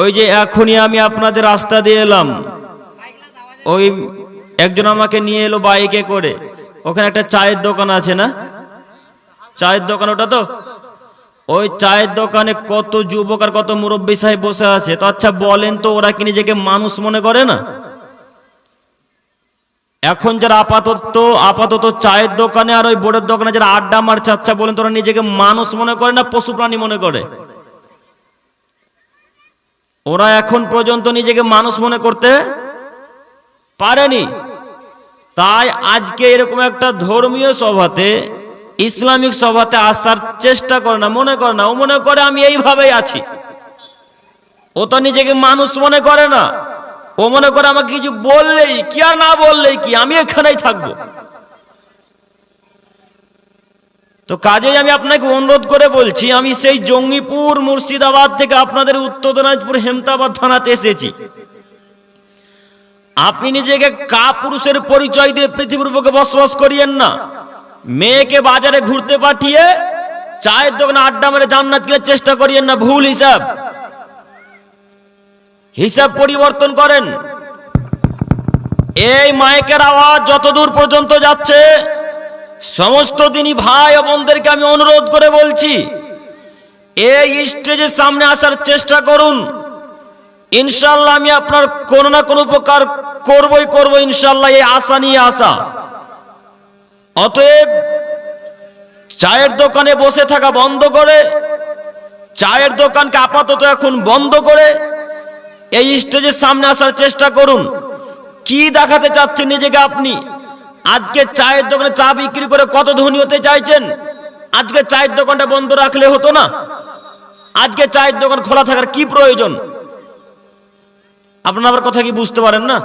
ওই যে এখনই আমি আপনাদের রাস্তা দিয়ে এলাম। ওই একজন আমাকে নিয়ে এলো বাইকে করে। ওখানে একটা চায়ের দোকান আছে না? চায়ের দোকান ওটা তো? ওই চায়ের দোকানে কত যুবক আর কত মুরব্বী সাহেব বসে আছে। তো আচ্ছা বলেন তো, ওরা কি নিজেকে মানুষ মনে করে না? এখন যারা আপাতত আপাতত চায়ের দোকানে আর ওই বোর্ডের দোকানে যারা আড্ডা মারছে আচ্ছা বলেন তো ওরা নিজেকে মানুষ মনে করে না, পশু প্রাণী মনে করে? ওরা এখন পর্যন্ত নিজেকে মানুষ মনে করতে পারেনি। তাই আজকে এরকম একটা ধর্মীয় সভাতে, ইসলামিক সভাতে আসার চেষ্টা করে না, মনে করে না। ও মনে করে, আমি এইভাবেই আছি। ও তো নিজেকে মানুষ মনে করে না। ও মনে করে, আমাকে কিছু বললেই কি আর না বললেই কি? আমি এখানেই থাকব। তো কাজেই আমি আপনাকে অনুরোধ করে বলছি, আমি সেই জঙ্গিপুর মুর্শিদাবাদ থেকে আপনাদের উত্তর দিনাজপুর হেমতাবাদ থানাতে এসেছি। আপনি নিজেকে কা পুরুষের পরিচয় দিয়ে পৃথিবীর বুকে বসবাস করিয়েন না। মেয়েকে বাজারে ঘুরতে পাঠিয়ে চায়ের দোকানে আড্ডা মেরে জান্নাত কিনে চেষ্টা করিয়েন না, ভুল হিসাব। হিসাব পরিবর্তন করেন। এই মাইকের আওয়াজ যতদূর পর্যন্ত যাচ্ছে সমস্ত দিনই ভাই ও বোনদেরকে আমি অনুরোধ করে বলছি, এই স্টেজের সামনে আসার চেষ্টা করুন। ইনশাল্লাহ আমি আপনার কোনো না কোনো উপকার করবই করব ইনশাল্লাহ এই আশা নিয়ে আসা। অতএব চায়ের দোকানে বসে থাকা বন্ধ করে, চায়ের দোকানকে আপাতত এখন বন্ধ করে এই স্টেজের সামনে আসার চেষ্টা করুন। কি দেখাতে চাচ্ছেন নিজেকে আপনি? আজকে চায়ের দোকানে চা বিক্রি করে কত ধনী হতে চাইছেন? আজকে চায়ের দোকানটা বন্ধ রাখলে হতো না? আজকে চায়ের দোকান খোলা থাকার কি প্রয়োজন? আপনার আবার কথা কি বুঝতে পারেন না?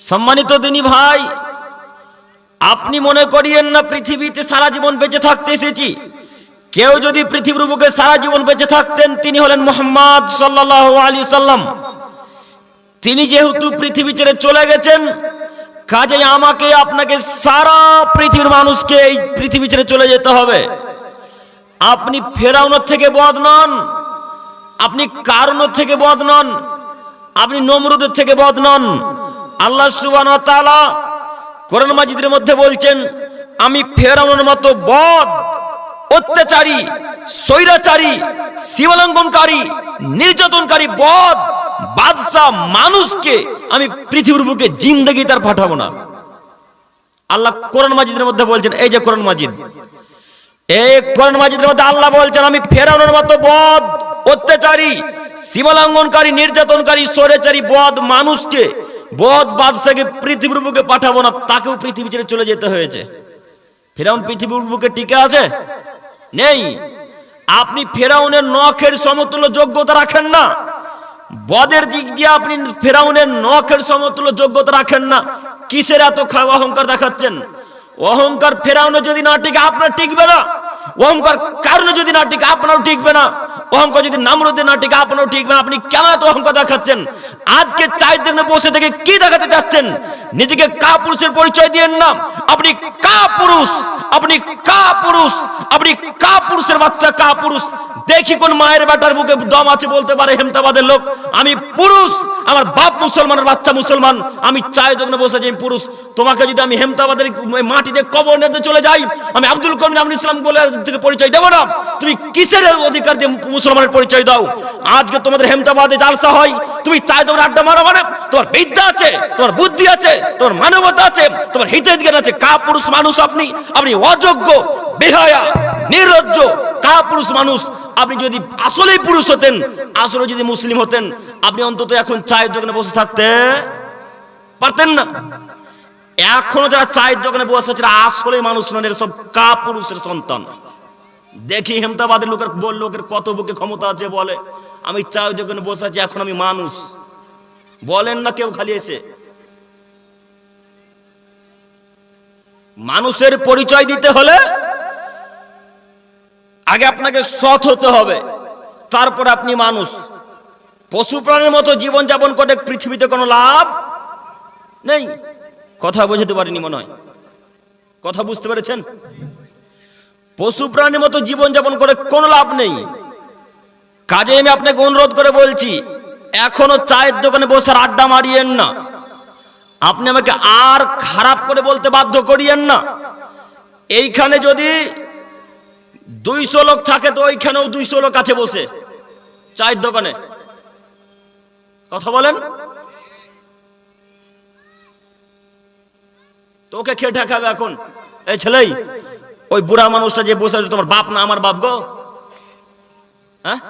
সম্মানিত দিনী ভাই, আপনি মনে করিয়েন না পৃথিবীতে সারা জীবন বেঁচে থাকতে এসেছি। কেউ যদি পৃথিবীর বুকে সারা জীবন বেঁচে থাকতেন, তিনি হলেন মোহাম্মদ সাল্লাহ আলী সাল্লাম তিনি যেহেতু পৃথিবী ছেড়ে চলে গেছেন কাজে আমাকে, আপনাকে সারা পৃথিবীর মানুষকে এই পৃথিবী ছেড়ে চলে যেতে হবে। আপনি ফেরাউনের থেকে বদ নন, আপনি কারণের থেকে বদ নন, আপনি নমরুদের থেকে বদ নন। আল্লাহ সুবান কোরআন মাজিদের মধ্যে বলছেন, আমি ফেরাউনের মতো বদ অত্যাচারী, স্বৈরাচারী, শিবলঙ্ঘনকারী, নির্যাতনকারী বদ বাদশাহ মানুষকে আমি পৃথিবীর বুকে জিন্দগি তার পাঠাবো না। আল্লাহ কোরআন মাজিদের মধ্যে বলছেন, এই যে কোরআন মাজিদ, এই কোরআন মাজিদের মধ্যে আল্লাহ বলছেন, আমি ফেরানোর মতো বদ, অত্যাচারী সীমালঙ্ঘনকারী নির্যাতনকারী সরেচারী বদ মানুষকে, বদ বাদশাকে পৃথিবীর বুকে পাঠাবো না, তাকেও পৃথিবী ছেড়ে চলে যেতে হয়েছে। ফেরাউন পৃথিবীর বুকে টিকে আছে? নেই। আপনি ফেরাউনের নখের সমতুল্য যোগ্যতা রাখেন না। বদের দিক দিয়ে আপনি ফেরাউনের নখের সমতুল্য যোগ্যতা রাখেন না। কিসের এত অহংকার দেখাচ্ছেন? অহংকার ফেরাউনে যদি না টিকে, আপনার টিকবে না। অহংকার কারণে যদি না টিকে, আপনারও টিকবে না। অহংকার যদি নামরুদে না টিকে, আপনারও টিকবে না। আপনি কেন এত অহংকার দেখাচ্ছেন? আজকে চাই দিনে বসে থেকে কি দেখাতে চাচ্ছেন? নিজেকে কা পুরুষের পরিচয় দিয়েন না। আপনি কা পুরুষ আপনি কা পুরুষ, আপনি কা পুরুষের বাচ্চা, কা পুরুষ। দেখি কোন মায়ের বেটার বুকে দম আছে বলতে পারে হেমতাবাদের লোক। আমি পুরুষ, আমার বাপ মুসলমানের বাচ্চা মুসলমান, আমি চায় জন্য বসে যে আমি পুরুষ। তোমাকে যদি আমি হেমতাবাদের মাটিতে কবর নিতে চলে যাই, আমি আব্দুল করিম ইসলাম বলে থেকে পরিচয় দেবো না। তুমি কিসের অধিকার দিয়ে মুসলমানের পরিচয় দাও? আজকে তোমাদের হেমতাবাদে জালসা হয়, তুমি চাই দোকানে আড্ডা মারো মানে? তোমার বিদ্যা আছে, তোমার বুদ্ধি আছে, তোমার মানবতা আছে, তোমার হিতের জ্ঞান আছে। কা পুরুষ মানুষ আপনি আপনি অযোগ্য, বেহায়া, নির্লজ্জ, কা পুরুষ মানুষ। আপনি যদি আসলেই পুরুষ হতেন, আসলে যদি মুসলিম হতেন, আপনি অন্তত এখন চায়ের দোকানে বসে থাকতে পারতেন না। এখনও যারা চায়ের দোকানে বসে আছে আসলে মানুষ এরা সব কাপুরুষের সন্তান। দেখি হেমতাবাদের লোকের বল, লোকের কত বুকে ক্ষমতা আছে বলে। আমি চায়ের দোকানে বসে আছি, এখন আমি মানুষ। বলেন না কেউ খালি এসে। মানুষের পরিচয় দিতে হলে আগে আপনাকে সৎ হতে হবে, তারপর আপনি মানুষ। পশু প্রাণীর মতো জীবন যাপন করে পৃথিবীতে কোনো লাভ নেই। কথা বুঝতে পারিনি মনে হয়। কথা বুঝতে পেরেছেন? পশু প্রাণীর মতো জীবনযাপন করে কোনো লাভ নেই। কাজে আমি আপনাকে অনুরোধ করে বলছি, এখনও চায়ের দোকানে বসে আড্ডা মারিয়েন না। আপনি আমাকে আর খারাপ করে বলতে বাধ্য করিয়েন না। এইখানে যদি দুইশো লোক থাকে, তো ওইখানেও দুইশো লোক আছে বসে, চায়ের দোকানে। কথা বলেন? তোকে খেয়ে ঠেকাবে এখন? এই ছেলেই, ওই বুড়া মানুষটা যে বসে আছে, তোমার বাপ না আমার বাপ গো? হ্যাঁ?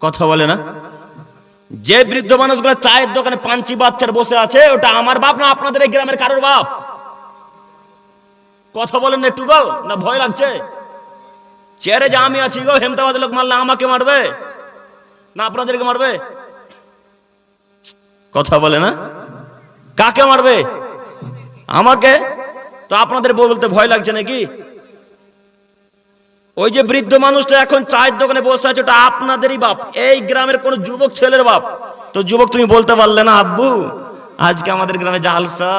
কথা বলে না? যে বৃদ্ধ মানুষগুলো চায়ের দোকানে পাঞ্চি বাচ্চার বসে আছে, ওটা আমার বাপ না আপনাদের এই গ্রামের কারোর বাপ? কথা বলেন একটু গো, না ভয় লাগছে? চেয়ারে যে আমি আছি গো হেমতাবাদ লোক মারলে আমাকে মারবে? না আপনাদেরকে মারবে? কথা বলে না? কাকে মারবে? আমাকে? তো আপনাদের বলতে ভয় লাগছে নাকি? ওই যে বৃদ্ধ মানুষটা এখন চায়ের দোকানে বসে আছে, ওটা আপনাদেরই বাপ। এই গ্রামের কোন যুবক ছেলের বাপ। তো যুবক তুমি বলতে পারলে না, আব্বু? আজকে আমাদের গ্রামে জালসা।